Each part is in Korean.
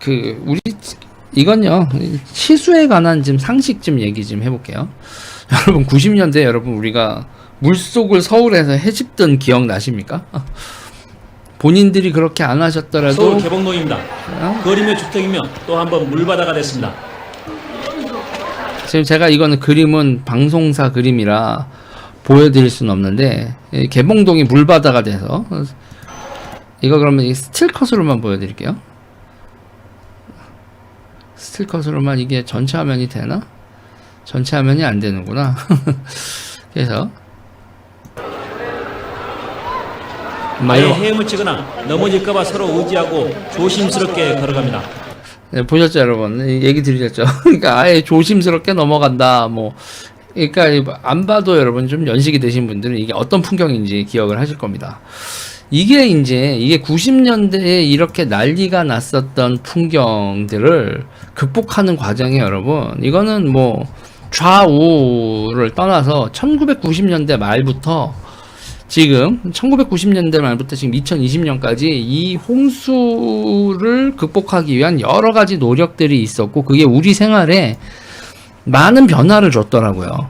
그 우리 이건요 치수에 관한 좀 상식 좀 얘기 좀 해볼게요. 여러분 90년대 여러분 우리가 물속을 서울에서 해집던 기억 나십니까? 본인들이 그렇게 안 하셨더라도 서울 개봉동입니다. 어? 거리며 주택이며 또 한 번 물바다가 됐습니다. 지금 제가 이거는 그림은 방송사 그림이라 보여드릴 수는 없는데 이 개봉동이 물바다가 돼서 이거 그러면 이 스틸 컷으로만 보여드릴게요. 스틸컷으로만 이게 전체 화면이 되나? 전체 화면이 안 되는구나. 그래서 막 아예 헤엄을 치거나 넘어질까봐 서로 의지하고 조심스럽게 걸어갑니다. 네, 보셨죠, 여러분? 이 얘기 드리셨죠? 그러니까 아예 조심스럽게 넘어간다, 뭐. 그러니까 안 봐도 여러분 좀 연식이 되신 분들은 이게 어떤 풍경인지 기억을 하실 겁니다. 이게 이제 이게 90년대에 이렇게 난리가 났었던 풍경들을 극복하는 과정에 여러분 이거는 뭐 좌우를 떠나서 1990년대 말부터 지금 1990년대 말부터 지금 2020년까지 이 홍수를 극복하기 위한 여러 가지 노력들이 있었고 그게 우리 생활에 많은 변화를 줬더라고요.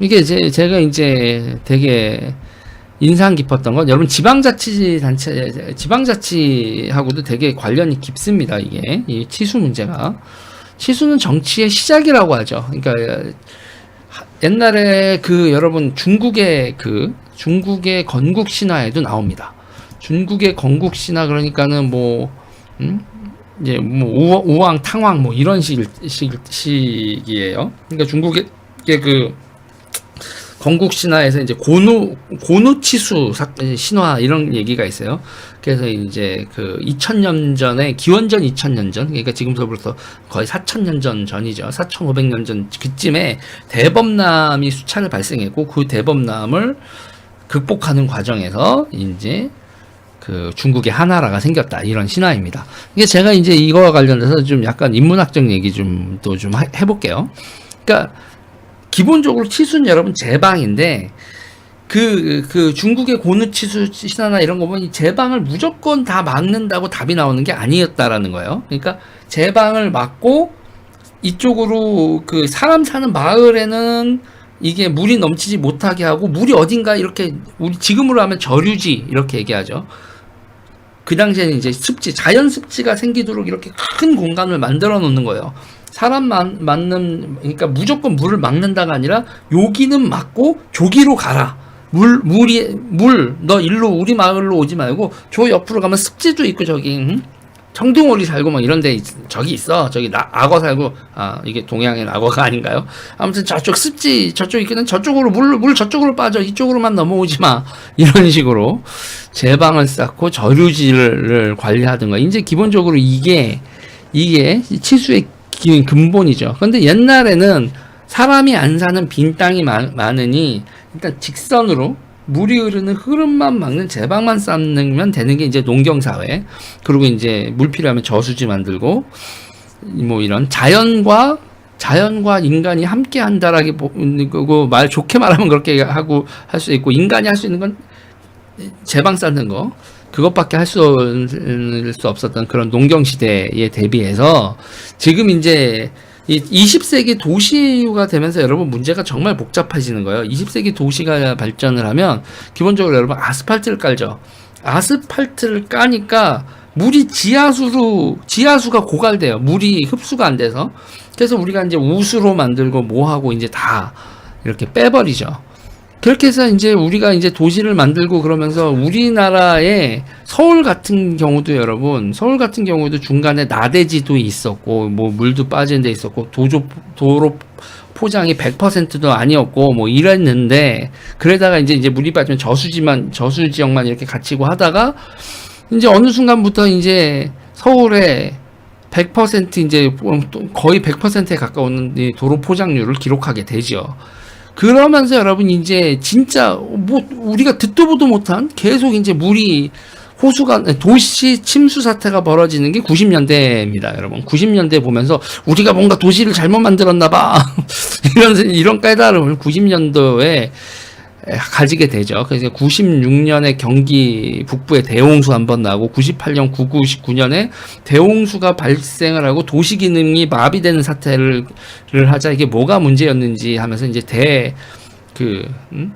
이게 제, 제가 이제 되게 인상 깊었던 건 여러분 지방자치 단체 지방자치하고도 되게 관련이 깊습니다. 이게 이 치수 문제가 치수는 정치의 시작이라고 하죠. 그러니까 하- 옛날에 그 여러분 중국의 그 중국의 건국 신화에도 나옵니다. 중국의 건국 신화 그러니까는 뭐 음? 이제 뭐 우왕, 탕왕 뭐 이런 식, 식 식이에요. 그러니까 중국의 그 건국 신화에서 이제 고누 고누치수 사- 신화 이런 얘기가 있어요. 그래서 이제 그 2000년 전에 기원전 2000년 전 그러니까 지금서부터 거의 4000년 전 전이죠. 4500년 전 그쯤에 대범람이 수차례 발생했고 그 대범람을 극복하는 과정에서 이제 그 중국의 하나라가 생겼다 이런 신화입니다. 이게 제가 이제 이거와 관련해서 좀 약간 인문학적 얘기 좀 또좀 해볼게요. 그러니까 기본적으로 치수는 여러분 제방인데 그, 그 중국의 고누치수 신화나 이런 거 보면 제방을 무조건 다 막는다고 답이 나오는 게 아니었다라는 거예요. 그러니까 제방을 막고 이쪽으로 그 사람 사는 마을에는 이게 물이 넘치지 못하게 하고 물이 어딘가 이렇게 우리 지금으로 하면 저류지 이렇게 얘기하죠. 그 당시에는 이제 습지, 자연 습지가 생기도록 이렇게 큰 공간을 만들어 놓는 거예요. 사람 만, 맞는, 그러니까 무조건 물을 막는다가 아니라 여기는 막고 저기로 가라. 물, 물이, 물, 너 일로 우리 마을로 오지 말고 저 옆으로 가면 습지도 있고 저기, 응? 청둥오리 살고 막 이런 데 있- 저기 있어. 저기 나, 악어 살고, 아, 이게 동양의 악어가 아닌가요? 아무튼 저쪽 습지, 저쪽 있거든. 저쪽으로 물, 물 저쪽으로 빠져. 이쪽으로만 넘어오지 마. 이런 식으로 제방을 쌓고 저류지를 관리하든가. 이제 기본적으로 이게, 이게 치수의 기- 근본이죠. 근데 옛날에는 사람이 안 사는 빈 땅이 많, 많으니 일단 직선으로 물이 흐르는 흐름만 막는 제방만 쌓으면 되는 게 이제 농경 사회. 그리고 이제 물 필요하면 저수지 만들고 뭐 이런 자연과 자연과 인간이 함께 한다라기 보고 말 좋게 말하면 그렇게 하고 할 수 있고 인간이 할 수 있는 건 제방 쌓는 거 그것밖에 할 수 없었던 그런 농경 시대에 대비해서 지금 이제 이 20세기 도시가 되면서 여러분 문제가 정말 복잡해지는 거예요. 20세기 도시가 발전을 하면 기본적으로 여러분 아스팔트를 깔죠. 아스팔트를 까니까 물이 지하수로 지하수가 고갈돼요. 물이 흡수가 안 돼서 그래서 우리가 이제 우수로 만들고 뭐 하고 이제 다 이렇게 빼버리죠. 그렇게 해서 이제 우리가 이제 도시를 만들고 그러면서 우리나라의 서울 같은 경우도 여러분 서울 같은 경우도 중간에 나대지도 있었고 뭐 물도 빠진 데 있었고 도조 도로 포장이 100%도 아니었고 뭐 이랬는데 그러다가 이제 이제 물이 빠지면 저수지만 저수 지역만 이렇게 갇히고 하다가 이제 어느 순간부터 이제 서울에 100% 이제 거의 100%에 가까운 이 도로 포장률을 기록하게 되죠. 그러면서 여러분 이제 진짜 뭐 우리가 듣도 보도 못한 계속 이제 물이 호수가 도시 침수 사태가 벌어지는 게 90년대입니다, 여러분. 90년대 보면서 우리가 뭔가 도시를 잘못 만들었나 봐. 이런 이런 깨달음을 90년도에 에, 가지게 되죠. 그래서 96년에 경기 북부에 대홍수 한 번 나고 98년 99, 19년에 대홍수가 발생을 하고 도시 기능이 마비되는 사태를 를 하자 이게 뭐가 문제였는지 하면서 이제 대그 음?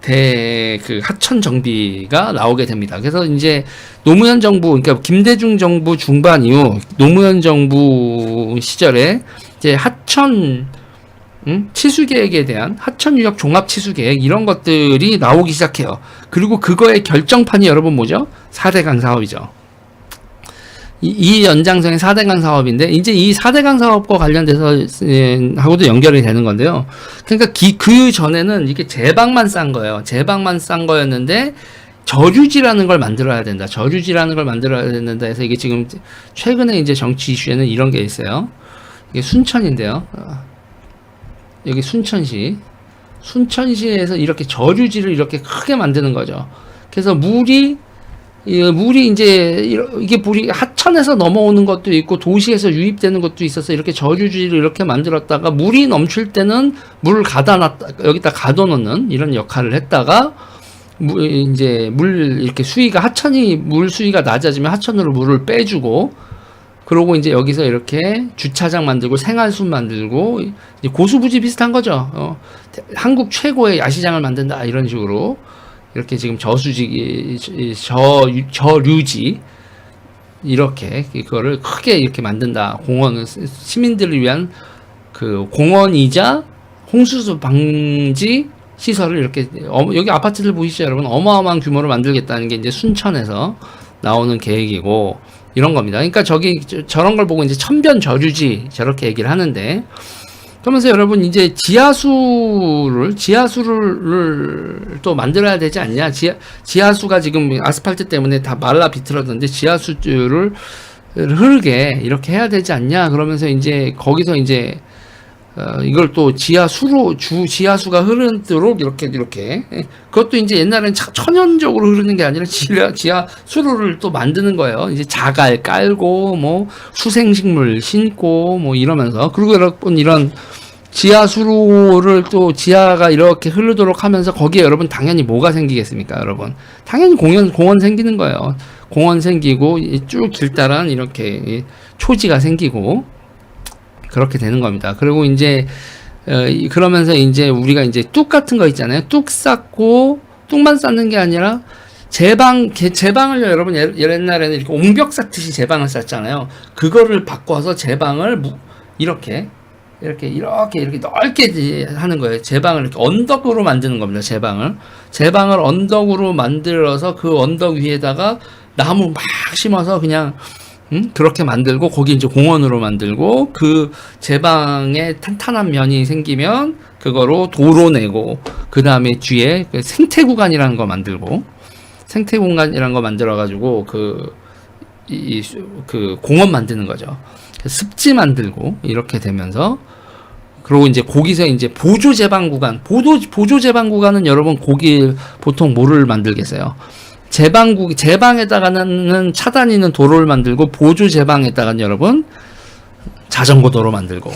대그 하천 정비가 나오게 됩니다. 그래서 이제 노무현 정부 그러니까 김대중 정부 중반 이후 노무현 정부 시절에 이제 하천 음? 치수 계획에 대한 하천 유역 종합 치수 계획 이런 것들이 나오기 시작해요. 그리고 그거의 결정판이 여러분 뭐죠? 4대강 사업이죠. 이, 이 연장선의 4대강 사업인데 이제 이 4대강 사업과 관련돼서 예, 하고도 연결이 되는 건데요. 그러니까 기, 그 전에는 이게 제방만 싼 거예요. 제방만 싼 거였는데 저류지라는 걸 만들어야 된다. 저류지라는 걸 만들어야 된다 해서 이게 지금 최근에 이제 정치 이슈에는 이런 게 있어요. 이게 순천인데요. 어, 여기 순천시. 순천시에서 이렇게 저류지를 이렇게 크게 만드는 거죠. 그래서 물이 이 물이 이제 이게 물이 하천에서 넘어오는 것도 있고 도시에서 유입되는 것도 있어서 이렇게 저류지를 이렇게 만들었다가 물이 넘칠 때는 물을 가다 놨다 여기다 가둬 놓는 이런 역할을 했다가 물 이제 물 이렇게 수위가 하천이 물 수위가 낮아지면 하천으로 물을 빼주고 그러고 이제 여기서 이렇게 주차장 만들고 생활숲 만들고 이제 고수부지 비슷한 거죠. 어, 대- 한국 최고의 야시장을 만든다 이런 식으로 이렇게 지금 저수지 저 저류지 이렇게 이거를 크게 이렇게 만든다. 공원을 시- 시민들을 위한 그 공원이자 홍수수 방지 시설을 이렇게 어, 여기 아파트들 보이시죠, 여러분? 어마어마한 규모로 만들겠다는 게 이제 순천에서 나오는 계획이고 이런 겁니다. 그러니까 저기 저- 저런 걸 보고 이제 천변 저류지 저렇게 얘기를 하는데 그러면서 여러분 이제 지하수를 지하수를 또 만들어야 되지 않냐? 지하 지하수가 지금 아스팔트 때문에 다 말라 비틀어졌는데 지하수를 흐르게 이렇게 해야 되지 않냐? 그러면서 이제 거기서 이제 어, 이걸 또 지하수로 주 지하수가 흐르도록 이렇게 이렇게 예. 그것도 이제 옛날엔 차- 천연적으로 흐르는 게 아니라 지하 지하수로를 또 만드는 거예요. 이제 자갈 깔고 뭐 수생식물 심고 뭐 이러면서 그리고 여러분 이런 지하수로를 또 지하가 이렇게 흐르도록 하면서 거기에 여러분 당연히 뭐가 생기겠습니까, 여러분? 당연히 공원 공원 생기는 거예요. 공원 생기고 이쭉 길다란 이렇게 이 초지가 생기고 그렇게 되는 겁니다. 그리고 이제 어, 이- 그러면서 이제 우리가 이제 뚝 같은 거 있잖아요. 뚝 쌓고 뚝만 쌓는 게 아니라 제방 개- 제방을 여러분 예- 옛날에는 이렇게 옹벽 쌓듯이 제방을 쌓잖아요. 그거를 바꿔서 제방을 무- 이렇게 이렇게 이렇게 이렇게 넓게 하는 거예요. 제방을 이렇게 언덕으로 만드는 겁니다. 제방을 제방을 언덕으로 만들어서 그 언덕 위에다가 나무 막 심어서 그냥 음? 그렇게 만들고 거기 이제 공원으로 만들고 그 제방에 탄탄한 면이 생기면 그거로 도로 내고 그 다음에 뒤에 그 생태 구간이라는 거 만들고 생태 공간이라는 거 만들어 가지고 그 이 그 공원 만드는 거죠. 습지 만들고 이렇게 되면서 그리고 이제 거기서 이제 보조 제방 구간 보조 보조 제방 구간은 여러분 거기 보통 뭐를 만들겠어요? 제방국 제방에다가는 차단이는 도로를 만들고 보조 제방에다가는 여러분 자전거 도로 만들고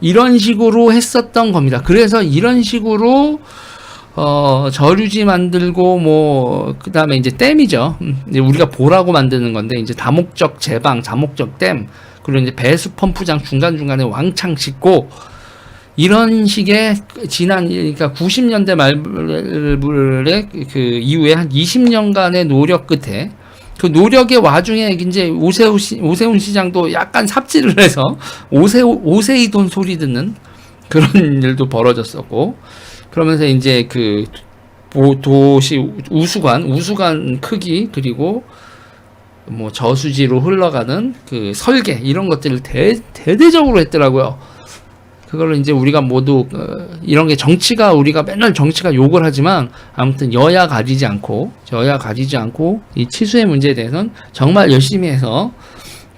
이런 식으로 했었던 겁니다. 그래서 이런 식으로 어 저류지 만들고 뭐 그다음에 이제 댐이죠. 음, 이제 우리가 보라고 만드는 건데 이제 다목적 제방, 다목적 댐 그리고 이제 배수 펌프장 중간 중간에 왕창 짓고 이런 식의 지난 그러니까 90년대 말에 그 이후에 한 20년간의 노력 끝에 그 노력의 와중에 이제 오세훈 시, 오세훈 시장도 약간 삽질을 해서 오세 오세이 돈 소리 듣는 그런 일도 벌어졌었고 그러면서 이제 그 도- 도시 우수관 우수관 크기 그리고 뭐 저수지로 흘러가는 그 설계 이런 것들을 대, 대대적으로 했더라고요. 그걸로 이제 우리가 모두 어, 이런 게 정치가 우리가 맨날 정치가 욕을 하지만 아무튼 여야 가리지 않고 여야 가리지 않고 이 치수의 문제에 대해서는 정말 열심히 해서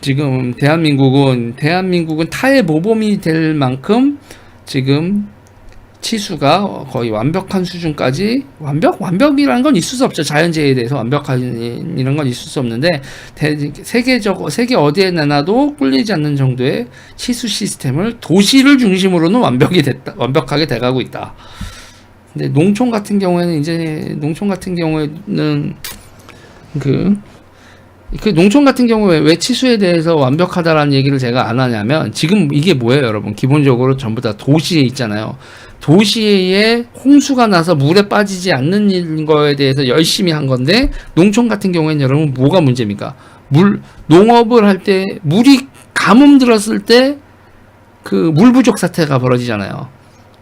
지금 대한민국은 대한민국은 타의 모범이 될 만큼 지금 치수가 거의 완벽한 수준까지 완벽 완벽이라는 건 있을 수 없죠 자연재해에 대해서 완벽한 이런 건 있을 수 없는데 대, 세계적 세계 어디에 내놔도 꿀리지 않는 정도의 치수 시스템을 도시를 중심으로는 완벽이 됐다 완벽하게 돼가고 있다 근데 농촌 같은 경우에는 이제 농촌 같은 경우에는 그, 그 농촌 같은 경우에 왜 치수에 대해서 완벽하다라는 얘기를 제가 안 하냐면 지금 이게 뭐예요, 여러분? 기본적으로 전부 다 도시에 있잖아요. 도시에 홍수가 나서 물에 빠지지 않는 일- 거에 대해서 열심히 한 건데 농촌 같은 경우에는 여러분 뭐가 문제입니까? 물 농업을 할 때 물이 가뭄 들었을 때 그 물 부족 사태가 벌어지잖아요.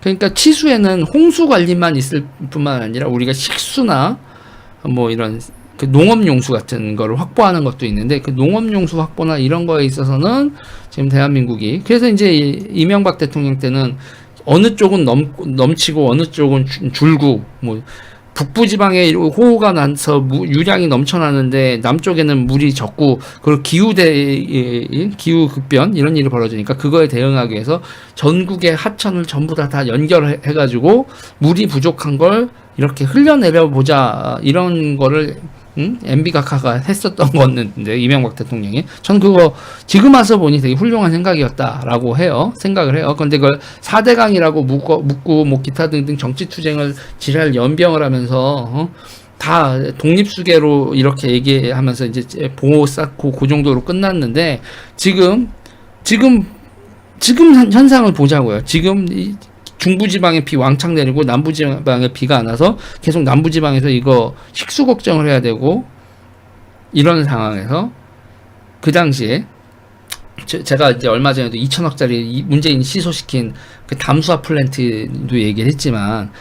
그러니까 치수에는 홍수 관리만 있을 뿐만 아니라 우리가 식수나 뭐 이런 그 농업용수 같은 거를 확보하는 것도 있는데 그 농업용수 확보나 이런 거에 있어서는 지금 대한민국이 그래서 이제 이- 이명박 대통령 때는 어느 쪽은 넘, 넘치고 어느 쪽은 줄- 줄고 뭐 북부 지방에 호우가 나서 무- 유량이 넘쳐나는데 남쪽에는 물이 적고 그리고 기후 대 이- 기후 급변 이런 일이 벌어지니까 그거에 대응하기 위해서 전국의 하천을 전부 다 다 연결해 가지고 물이 부족한 걸 이렇게 흘려내려 보자 이런 거를 음? MB 각하가 했었던 거였는데 이명박 대통령이 전 그거 지금 와서 보니 되게 훌륭한 생각이었다라고 해요 생각을 해요 근데 그걸 4대강이라고 묻고, 묻고 뭐 기타 등등 정치 투쟁을 지랄 연병을 하면서 어? 다 독립수계로 이렇게 얘기하면서 이제 보호 쌓고 그 정도로 끝났는데 지금 지금 지금 현- 현상을 보자고요. 지금 이 중부지방에 비 왕창 내리고 남부지방에 비가 안 와서 계속 남부지방에서 이거 식수 걱정을 해야 되고 이런 상황에서 그 당시에 제, 제가 이제 얼마 전에도 2천억짜리 이 문재인이 시소시킨 그 담수화 플랜트도 얘기를 했지만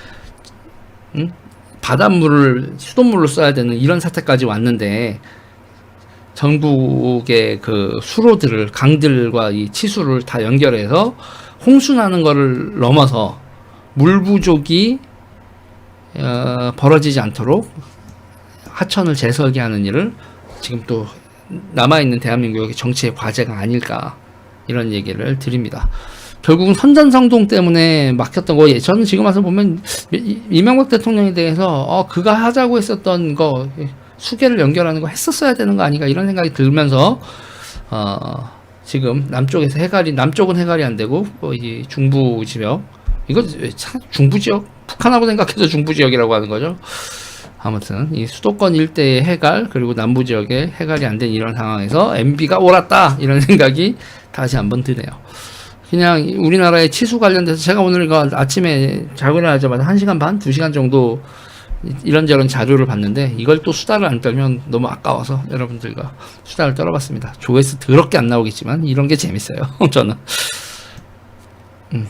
음? 바닷물을 수돗물로 써야 되는 이런 사태까지 왔는데 전국의 그 수로들을 강들과 이 치수를 다 연결해서 홍수 나는 거를 넘어서 물 부족이 어, 벌어지지 않도록 하천을 재설계하는 일을 지금 또 남아 있는 대한민국의 정치의 과제가 아닐까 이런 얘기를 드립니다. 결국은 선전성동 때문에 막혔던 거, 예, 저는 지금 와서 보면 이- 이명박 대통령에 대해서 어, 그가 하자고 했었던 거 수계를 연결하는 거 했었어야 되는 거 아닌가 이런 생각이 들면서 어, 지금 남쪽에서 해갈이 남쪽은 해갈이 안 되고 어, 이 중부 지역 이거 참 중부 지역 북한하고 생각해서 중부 지역이라고 하는 거죠. 아무튼 이 수도권 일대의 해갈 그리고 남부 지역의 해갈이 안 된 이런 상황에서 MB가 옳았다 이런 생각이 다시 한번 드네요. 그냥 이 우리나라의 치수 관련돼서 제가 오늘 아침에 자고 일어나자마자 1시간 반, 2시간 정도 이- 이런저런 자료를 봤는데 이걸 또 수다를 안 떨면 너무 아까워서 여러분들과 수다를 떨어봤습니다. 조회수 더럽게 안 나오겠지만 이런 게 재밌어요. 저는. 음.